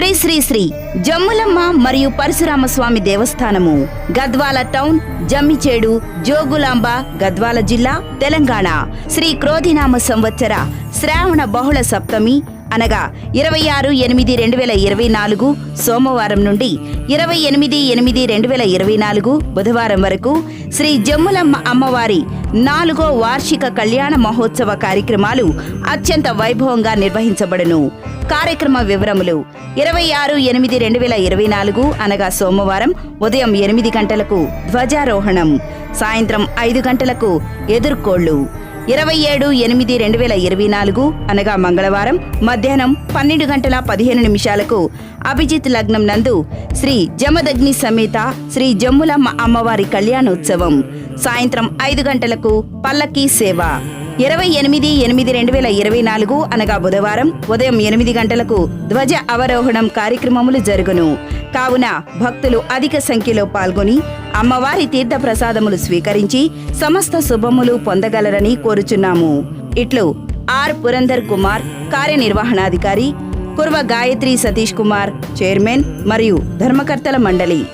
శ్రీ శ్రీ శ్రీ జమ్ములమ్మ మరియు పరశురామ స్వామి దేవస్థానము గద్వాల టౌన్ జమ్మిచేడు జోగులాంబ గద్వాల జిల్లా తెలంగాణ. శ్రీ క్రోధినామ సంవత్సర శ్రావణ బహుళ సప్తమి అనగా ఇరవై ఆరు ఎనిమిది రెండు వేల ఇరవై నాలుగు సోమవారం నుండి ఇరవై ఎనిమిది ఎనిమిది రెండు వేల ఇరవై నాలుగు బుధవారం వరకు శ్రీ జమ్ములమ్మ అమ్మవారి నాలుగో వార్షిక కళ్యాణ మహోత్సవ కార్యక్రమాలు అత్యంత వైభవంగా నిర్వహించబడును. కార్యక్రమ వివరములు ఇరవై ఆరు ఎనిమిది రెండు వేల ఇరవై నాలుగు అనగా సోమవారం ఉదయం ఎనిమిది గంటలకు ధ్వజారోహణం సాయంత్రం ఐదు గంటలకు ఎదుర్కోళ్ళు. ఇరవై ఏడు ఎనిమిది రెండు వేల ఇరవై నాలుగు అనగా మంగళవారం మధ్యాహ్నం పన్నెండు గంటల పదిహేను నిమిషాలకు అభిజిత్ లగ్నం నందు శ్రీ జమదగ్ని సమేత శ్రీ జమ్ములమ్మ అమ్మవారి కళ్యాణోత్సవం. సాయంత్రం ఐదు గంటలకు పల్లకీ సేవ. ఇరవై ఎనిమిది ఎనిమిది రెండు వేల ఇరవై నాలుగు అనగా బుధవారం ఉదయం ఎనిమిది గంటలకు ధ్వజ అవరోహణం కార్యక్రమములు జరుగును. కావున భక్తులు అధిక సంఖ్యలో పాల్గొని అమ్మవారి తీర్థ ప్రసాదములు స్వీకరించి సమస్త శుభములు పొందగలరని కోరుచున్నాము. ఇట్లు ఆర్ పురంధర్ కుమార్ కార్యనిర్వహణాధికారి కుర్వ గాయత్రి సతీష్ కుమార్ చైర్మన్ మరియు ధర్మకర్తల మండలి.